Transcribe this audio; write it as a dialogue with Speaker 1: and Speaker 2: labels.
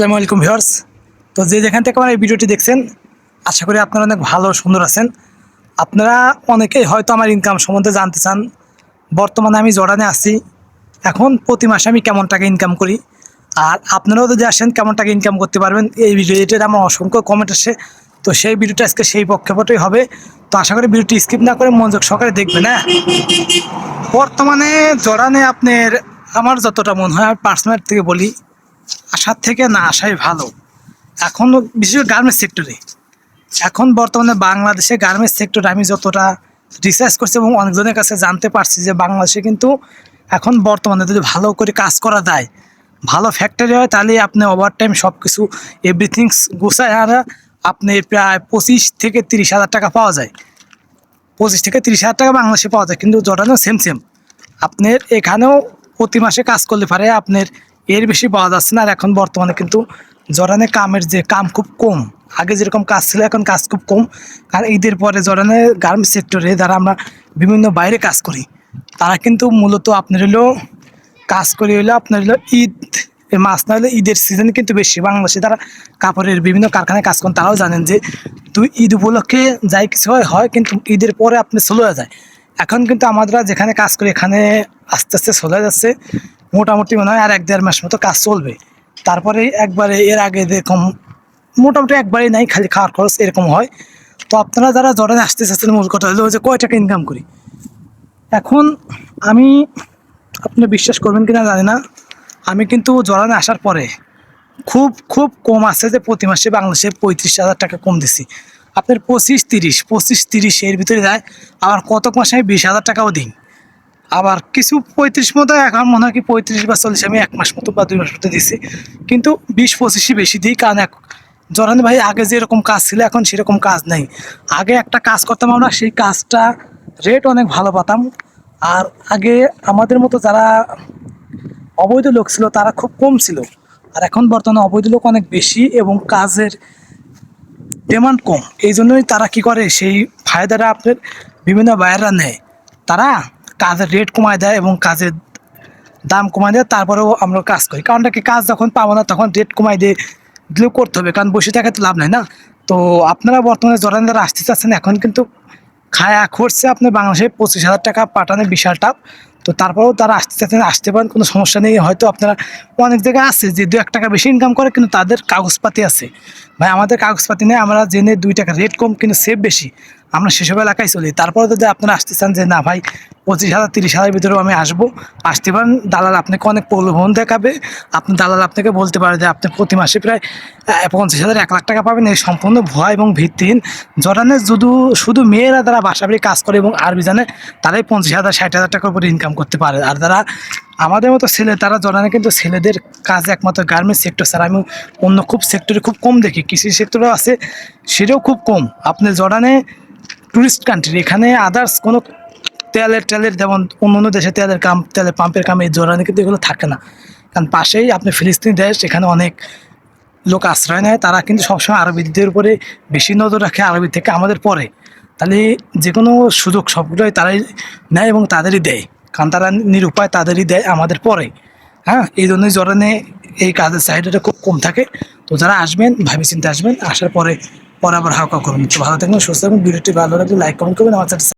Speaker 1: আসসালামু আলাইকুম ভিউয়ার্স। তো যে যেখান থেকে আমার এই ভিডিওটি দেখছেন, আশা করি আপনারা অনেক ভালো সুন্দর আছেন। আপনারা অনেকেই হয়তো আমার ইনকাম সম্বন্ধে জানতে চান। বর্তমানে আমি জর্ডানে আছি। এখন প্রতি মাসে আমি কেমন টাকা ইনকাম করি? আর আপনারাও যদি আসেন, কেমন টাকা ইনকাম করতে পারবেন? এই ভিডিওটির আমার অসংখ্য কমেন্ট আসে। তো সেই ভিডিওটা আজকে সেই পক্ষপাতই হবে। তো আশা করি ভিডিওটি স্কিপ না করে মনোযোগ সহকারে দেখবেন হ্যাঁ? বর্তমানে জর্ডানে আপনার, আমার যতটা মনে হয়, আমি পার্সোনাল থেকে বলি আসার থেকে না আসাই ভালো। এখন, বিশেষ করে গার্মেন্টস সেক্টরে এখন বর্তমানে বাংলাদেশে গার্মেন্টস সেক্টরে আমি যতটা রিসার্চ করছি এবং অনেকজনের কাছে জানতে পারছি যে বাংলাদেশে কিন্তু এখন বর্তমানে যদি ভালো করে কাজ করা যায়, ভালো ফ্যাক্টরি হয়, তাহলে আপনি ওভার টাইম সব কিছু এভরিথিংস গুছায় আর আপনি প্রায় পঁচিশ থেকে তিরিশ হাজার টাকা পাওয়া যায়। পঁচিশ থেকে তিরিশ হাজার টাকা বাংলাদেশে পাওয়া যায়, কিন্তু জর্ডানেও সেম সেম আপনার এখানেও প্রতি মাসে কাজ করলে পারে আপনার এর বেশি পাওয়া যাচ্ছে না। আর এখন বর্তমানে কিন্তু জরানে কামের যে কাম খুব কম। আগে যেরকম কাজ ছিল, এখন কাজ খুব কম। কারণ ঈদের পরে জরানে গার্মেন্টস সেক্টরে যারা আমরা বিভিন্ন বাইরে কাজ করি, তারা কিন্তু মূলত আপনার হলো কাজ করি হলো আপনার হলো ঈদ মাস, না হলে ঈদের সিজন কিন্তু বেশি। বাংলাদেশে তারা কাপড়ের বিভিন্ন কারখানায় কাজ করেন, তারাও জানেন যে তুই ঈদ উপলক্ষে যাই কিছু হয় হয় কিন্তু ঈদের পরে আপনি চলে যায়। এখন কিন্তু আমরা যেখানে কাজ করি, এখানে আস্তে আস্তে চলে যাচ্ছে। মোটামুটি মনে হয় আর এক দেড় মাস মতো কাজ চলবে। তারপরে একবারে এর আগে যেরকম মোটামুটি একবারেই নাই, খালি খাওয়ার খরচ এরকম হয়। তো আপনারা যারা জরানে আসতে চাচ্ছেন, মূল কথা হলো যে কয় টাকা ইনকাম করি? এখন আমি আপনি বিশ্বাস করবেন কিনা জানি না। আমি কিন্তু জরানে আসার পরে খুব খুব কম আছে যে প্রতি মাসে বাংলাদেশে পঁয়ত্রিশ হাজার টাকা কম দিছি। আপনার পঁচিশ, তিরিশ পঁচিশ, তিরিশ এর ভিতরে যায়। আবার কত মাসে আমি বিশ হাজার টাকাও দিই। আবার কিছু পঁয়ত্রিশ মতো, এখন মনে হয় কি পঁয়ত্রিশ বা চল্লিশ, আমি এক মাস মতো বা দুই মাস মতো দিছি। কিন্তু বিশ পঁচিশই বেশি দিই, কারণ এক জরানি ভাই আগে যেরকম কাজ ছিল, এখন সেরকম কাজ নেই। আগে একটা কাজ করতাম আমরা, সেই কাজটা রেট অনেক ভালো পাতাম। আর আগে আমাদের মতো যারা অবৈধ লোক ছিল, তারা খুব কম ছিল। আর এখন বর্তমানে অবৈধ লোক অনেক বেশি এবং কাজের ডিমান্ড কম। এই জন্যই তারা কি করে, সেই ফায়দাটা আপনার বিভিন্ন বায়াররা নেয়। তারা কাজের রেট কমায় দেয় এবং কাজের দাম কমায় দেয়, তারপরেও আমরা কাজ করি। কারণ কি, কাজ যখন পাবো না, তখন রেট কমায় দিয়ে দিলেও করতে হবে, কারণ বসে থাকাতে লাভ নাই না? তো আপনারা বর্তমানে জরান যারা আসতে চাচ্ছেন, এখন কিন্তু খায়া খরচে আপনার বাংলাদেশে পঁচিশ হাজার টাকা পাঠানো বিশাল টাপ তো তারপরেও তারা আসতে চাচ্ছেন, আসতে পারেন, কোনো সমস্যা নেই। হয়তো আপনারা অনেক জায়গায় আছে, যে দু এক টাকা বেশি ইনকাম করে, কিন্তু তাদের কাগজপাতি আছে। ভাই, আমাদের কাগজপাতি নেই, আমরা জেনে দুই টাকা রেট কম, কিন্তু সেভ বেশি। আমরা সেসব এলাকায় চলি। তারপরে যদি আপনারা আসতে চান যে, না ভাই, পঁচিশ হাজার, তিরিশ হাজার ভিতরেও আমি আসব। আসতে পারেন, দালাল আপনাকে অনেক প্রলোভন দেখাবে। আপনি দালাল আপনাকে বলতে পারে যে, আপনি প্রতি মাসে প্রায় পঞ্চাশ হাজার, এক লাখ টাকা পাবেন। এই সম্পূর্ণ ভয় এবং ভিত্তিহীন জরানে শুধু শুধু মেয়েরা যারা বাসা বাড়ি কাজ করে এবং আরবি জানে, তারাই পঞ্চাশ হাজার, ষাট হাজার টাকার উপরে ইনকাম করতে পারে। আর যারা আমাদের মতো ছেলে, তারা জরানে কিন্তু ছেলেদের কাজ একমাত্র গার্মেন্টস সেক্টর স্যার আমি অন্য খুব সেক্টরে খুব কম দেখি। কৃষি সেক্টরেও আছে, সেটাও খুব কম। আপনি জরানে টুরিস্ট কান্ট্রি এখানে আদার্স কোনো তেলের তেলের যেমন অন্য অন্য দেশে তেলের কাম, তেলের পাম্পের কাম জোরানি কিন্তু এগুলো থাকে না। কারণ পাশেই আপনি ফিলিস্তিন দেশ এখানে অনেক লোক আশ্রয় নেয়, তারা কিন্তু সবসময় আরবিদের উপরে বেশি নজর রাখে, আরবি থেকে আমাদের পরে। তাহলে যে কোনো সুযোগ সবগুলোই তারাই নেয় এবং তাদেরই দেয়। কারণ তারা নিরুপায়, তাদেরই দেয়, আমাদের পরে। হ্যাঁ এই জন্যই জরানে এই কাজের চাহিদাটা খুব কম থাকে। তো যারা আসবেন ভাবি চিন্তে আসবেন, আসার পরে পরে আবার হাওকা করুন ভালো থাকবেন, সুস্থ থাকবেন, ভিডিওটি ভালো লাগলে লাইক কমেন্ট করবেন, আমার